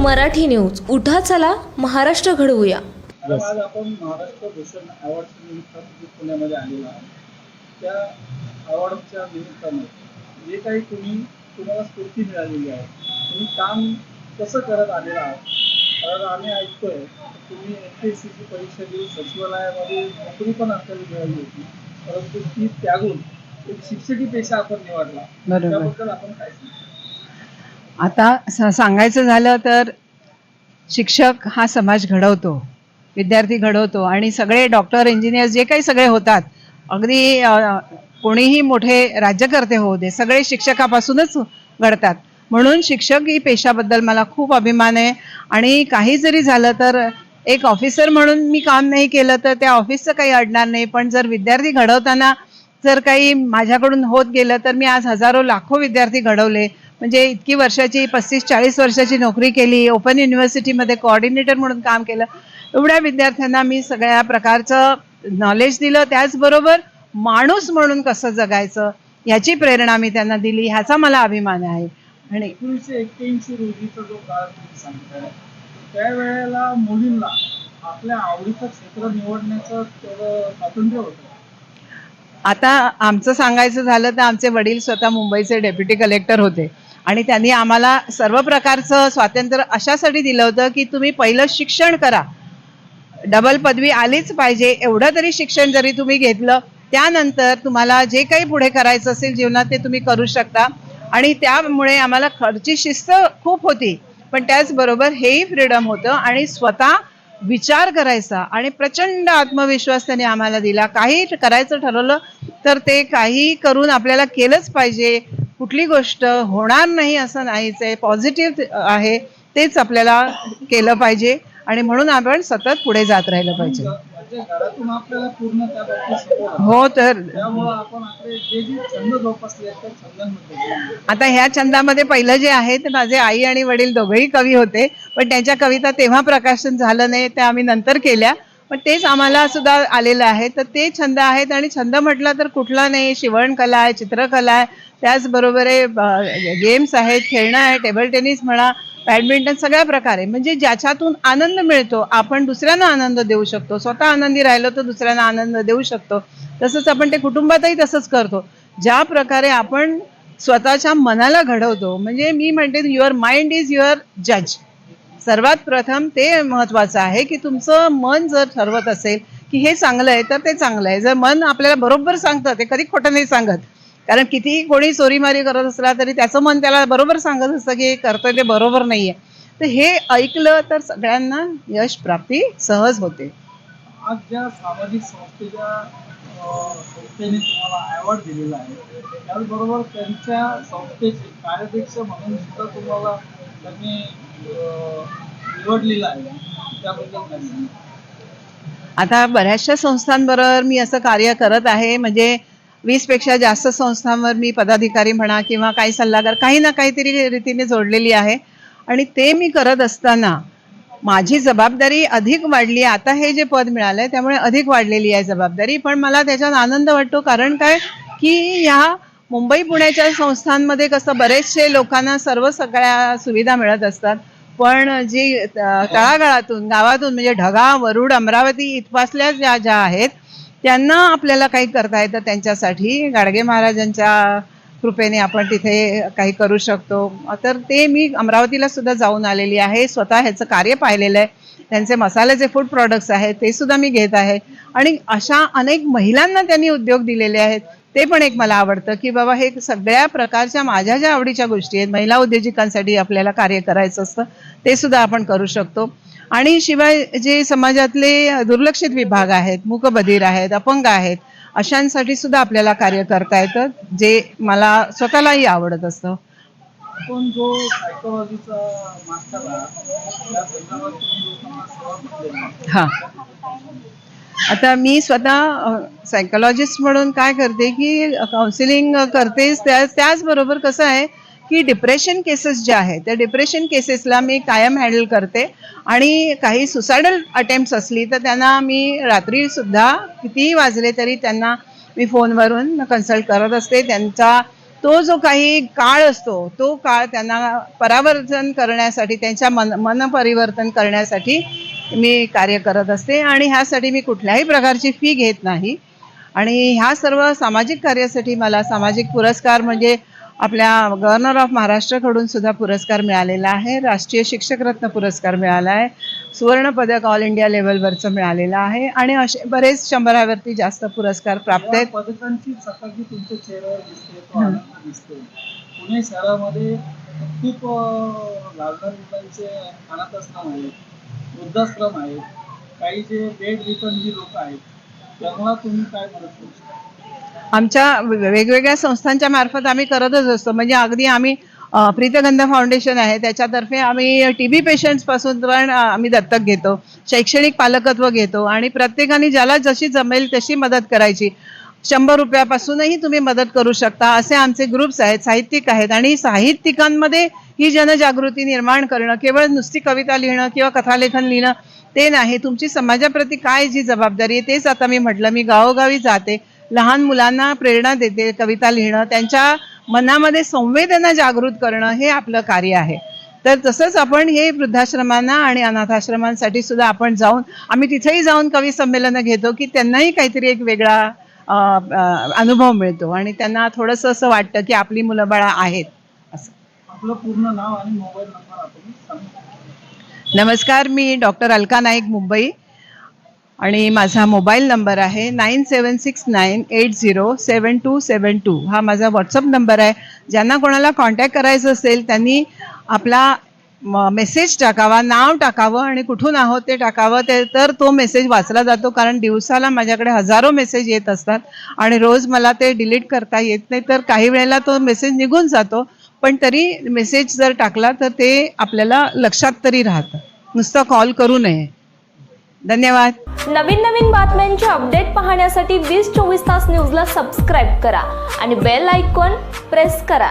Marathi news. उठा चला महाराष्ट्र घडवूया. आज आपण महाराष्ट्र भूषण अवॉर्ड निमित्तानं पुण्यामध्ये आलेलो आहोत त्या अवॉर्डच्या निमित्तानं जे काही तुम्ही तुम्हाला स्फूर्ती मिळालेली आहे तुम्ही काम कसं करत आलेलं आहात कारण आम्ही ऐकतोय तुम्ही एम पी एस सीची परीक्षा देऊन सचिवालयामध्ये नोकरी पण आपल्याला मिळाली होती परंतु ती त्यागून एक शिक्षकी पेशा आपण निवडला. बरोबर. त्याबद्दल आपण काय सांगता आता स- सांगायचं झालं तर शिक्षक हा समाज घडवतो विद्यार्थी घडवतो आणि सगळे डॉक्टर इंजिनियर्स जे काही सगळे होतात अगदी अ, कोणीही मोठे राज्यकर्ते होऊ दे सगळे शिक्षकापासूनच घडतात. म्हणून शिक्षक ही पेशाबद्दल मला खूप अभिमान आहे आणि काही जरी झालं तर एक ऑफिसर म्हणून मी काम नाही केलं तर त्या ऑफिसचं काही अडणार नाही. पण जर विद्यार्थी घडवताना जर काही माझ्याकडून होत गेलं तर मी आज हजारो लाखो विद्यार्थी घडवले. म्हणजे इतकी वर्षाची पस्तीस चाळीस वर्षाची नोकरी केली ओपन युनिव्हर्सिटीमध्ये कोऑर्डिनेटर म्हणून काम केलं. एवढ्या विद्यार्थ्यांना मी सगळ्या प्रकारचं नॉलेज दिलं. त्याचबरोबर माणूस म्हणून कसं जगायचं याची प्रेरणा मी त्यांना दिली. ह्याचा मला अभिमान आहे. आणि एकोणीसशे एक्क्याऐंशी रोजीचा जो काळ तुम्ही सांगताय त्यावेळेला मुलींना आपल्या आवडीचं क्षेत्र निवडण्याचं स्वातंत्र्य होतं. आता आमचं सांगायचं झालं तर आमचे वडील स्वतः मुंबईचे डेप्युटी कलेक्टर होते. आणि त्यांनी आम्हाला सर्व प्रकारचं स्वातंत्र्य अशासाठी दिलं होतं की तुम्ही पहिलं शिक्षण करा. डबल पदवी आलीच पाहिजे एवढं तरी शिक्षण जरी तुम्ही घेतलं त्यानंतर तुम्हाला जे काही पुढे करायचं असेल जीवनात ते तुम्ही करू शकता. आणि त्यामुळे आम्हाला खर्ची शिस्त खूप होती. पण त्याचबरोबर हेही फ्रीडम होतं आणि स्वतः विचार करायचा आणि प्रचंड आत्मविश्वास त्याने आम्हाला दिला. काही करायचं ठरवलं तर ते काही करून आपल्याला केलंच पाहिजे. कुठली गोष्ट होणार नाही असं नाहीच आहे. पॉझिटिव्ह आहे तेच आपल्याला केलं पाहिजे. आणि म्हणून आपण सतत पुढे जात राहिलं पाहिजे. हो तर आता ह्या छंदामध्ये पहिलं जे आहे ते माझे आई आणि वडील दोघेही कवी होते. पण त्यांच्या कविता तेव्हा प्रकाशन झालं नाही त्या आम्ही नंतर केल्या. पण तेच आम्हाला सुद्धा आलेलं आहे. तर ते छंद आहेत आणि छंद म्हटलं तर कुठला नाही शिवणकला आहे चित्रकला आहे. त्याचबरोबर गेम्स आहेत खेळणं आहे टेबल टेनिस म्हणा बॅडमिंटन सगळ्या प्रकारे. म्हणजे ज्याच्यातून आनंद मिळतो आपण दुसऱ्यांना आनंद देऊ शकतो. स्वतः आनंदी राहिलो तर दुसऱ्यांना आनंद देऊ शकतो. तसंच आपण ते कुटुंबातही तसंच करतो. ज्या प्रकारे आपण स्वतःच्या मनाला घडवतो म्हणजे मी म्हणते युअर माइंड इज युअर जज सर्वात प्रथम ते महत्त्वाचं आहे की तुमचं मन जर ठरवत असेल की हे चांगलं आहे तर ते चांगलं आहे. जर मन आपल्याला बरोबर सांगतं ते कधी खोटं नाही सांगत. कारण कितीही कोणी चोरीमारी करत असला तरी त्याचं मन त्याला बरोबर सांगत असतं की हे करतोय ते बरोबर नाही आहे तर हे ऐकलं तर सगळ्यांना यश प्राप्ती सहज होते. आज ज्या सामाजिक संस्थेच्या संस्थेने तुम्हाला अवॉर्ड दिलेला आहे त्याचबरोबर त्यांच्या संस्थेचे कार्याध्यक्ष म्हणून सुद्धा तुम्हाला त्यांनी निवडलेलं आहे. त्याबद्दल आता बऱ्याचशा संस्थांबरोबर मी असं कार्य करत आहे. म्हणजे वीसपेक्षा जास्त संस्थांवर मी पदाधिकारी म्हणा किंवा काही सल्लागार काही ना काहीतरी रीतीने जोडलेली आहे. आणि ते मी करत असताना माझी जबाबदारी अधिक वाढली. आहे आता हे जे पद मिळालंय त्यामुळे अधिक वाढलेली आहे जबाबदारी. पण मला त्याच्यात आनंद वाटतो. कारण काय? की ह्या मुंबई पुण्याच्या संस्थांमध्ये कसं बरेचसे लोकांना सर्व सगळ्या सुविधा मिळत असतात. पण जी तळागाळातून गावातून म्हणजे ढगा वरुड अमरावती इथपासल्या ज्या ज्या आहेत त्यांना आपल्याला काही करता येतं त्यांच्यासाठी. गाडगे महाराजांच्या कृपेने आपण तिथे काही करू शकतो. तर ते मी अमरावतीला सुद्धा जाऊन आलेली आहे. स्वतः ह्याचं कार्य पाहिलेलं आहे. त्यांचे मसाल्याचे फूड प्रॉडक्ट्स आहेत ते सुद्धा मी घेत आहे. आणि अशा अनेक महिलांना त्यांनी उद्योग दिलेले आहेत. ते पण एक मला आवडतं की बाबा हे सगळ्या प्रकारच्या माझ्या ज्या आवडीच्या गोष्टी आहेत महिला उद्योजकांसाठी आपल्याला कार्य करायचं असतं ते सुद्धा आपण करू शकतो. आणि शिवाय जे समाजातले दुर्लक्षित विभाग आहेत मूकबधीर आहेत अपंग आहेत अशांसाठी सुद्धा आपल्याला कार्य करता येतं जे मला स्वतःलाही आवडत असतं. जो पण देता. हां. आता मी स्वतः सायकोलॉजिस्ट म्हणून काय करते की काउन्सिलिंग करतेच. त्या त्याचबरोबर कसं आहे की डिप्रेशन केसेस ज्या आहेत त्या डिप्रेशन केसेसला मी कायम हँडल करते. आणि काही सुसायडल अटेम्प्ट असली तर त्यांना मी रात्रीसुद्धा कितीही वाजले तरी त्यांना मी फोनवरून कन्सल्ट करत असते. त्यांचा तो जो काही काळ असतो तो काळ त्यांना परावर्तन करण्यासाठी त्यांच्या मन मनपरिवर्तन करण्यासाठी मी कार्य करत असते आणि ह्यासाठी मी कुठल्याही प्रकारची फी घेत नाही. आणि ह्या सर्व सामाजिक कार्यासाठी मला सामाजिक पुरस्कार म्हणजे आपल्या गव्हर्नर ऑफ महाराष्ट्राकडून सुद्धा पुरस्कार मिळालेला आहे. राष्ट्रीय शिक्षक रत्न पुरस्कार मिळाला आहे. सुवर्णपदक ऑल इंडिया लेवलवरचं मिळालेलं आहे. आणि असे बरेच शंभरावरती जास्त पुरस्कार प्राप्त आहेत. पदकांची चकाकी तुमच्या चेहऱ्यावर दिसते दिसते पुणे शहरामध्ये खूप लालदार मुलांचे अनाथ आश्रम आहेत वृद्धाश्रम आहेत काही जे बेड रिटर्न जी लोक आहेत त्यांना तुम्ही काय मदत करू शकता? आमच्या वेगवेगळ्या संस्थांच्या मार्फत आम्ही करतच असतो. म्हणजे अगदी आम्ही प्रीतगंध फाउंडेशन आहे त्याच्यातर्फे आम्ही टी बी पेशंट्सपासून पण आम्ही दत्तक घेतो. शैक्षणिक पालकत्व घेतो आणि प्रत्येकाने ज्याला जशी जमेल तशी मदत करायची. शंभर रुपयापासूनही तुम्ही मदत करू शकता. असे आमचे ग्रुप्स आहेत साहित्यिक आहेत आणि साहित्यिकांमध्ये ही जनजागृती निर्माण करणं केवळ नुसती कविता लिहिणं किंवा कथालेखन लिहिणं ते नाही. तुमची समाजाप्रती काय जी जबाबदारी आहे तेच आता मी म्हटलं मी गावोगावी जाते लहान मुलांना प्रेरणा देते कविता लिहिणं त्यांच्या मनामध्ये संवेदना जागृत करणं हे आपलं कार्य आहे. तर तसंच आपण हे वृद्धाश्रमांना आणि अनाथाश्रमांसाठी सुद्धा आपण जाऊन आम्ही तिथेही जाऊन कवी संमेलनं घेतो की त्यांनाही काहीतरी एक वेगळा अनुभव मिळतो. आणि त्यांना थोडंसं असं वाटतं की आपली मुलं बाळा आहेत. असं. आपलं पूर्ण नाव आणि मोबाईल नंबर आपण नमस्कार मी डॉक्टर अलका नाईक मुंबई. आणि माझा मोबाईल नंबर आहे nine seven six nine eight zero seven two seven two. हा माझा व्हॉट्सअप नंबर आहे. ज्यांना कोणाला कॉन्टॅक्ट करायचं असेल त्यांनी आपला मेसेज टाकावा नाव टाकावं आणि कुठून आहोत ते टाकावं ते तर तो मेसेज वाचला जातो कारण दिवसाला माझ्याकडे हजारो मेसेज येत असतात आणि रोज मला ते डिलीट करता येत नाही तर काही वेळेला तो मेसेज निघून जातो. पण तरी मेसेज जर टाकला तर ते आपल्याला लक्षात तरी राहतं. नुसता कॉल करू नये. धन्यवाद. नवीन नवीन बातम्यांचे अपडेट पाहण्यासाठी वीस चोवीस तास न्यूजला सबस्क्राईब करा आणि बेल आयकॉन प्रेस करा.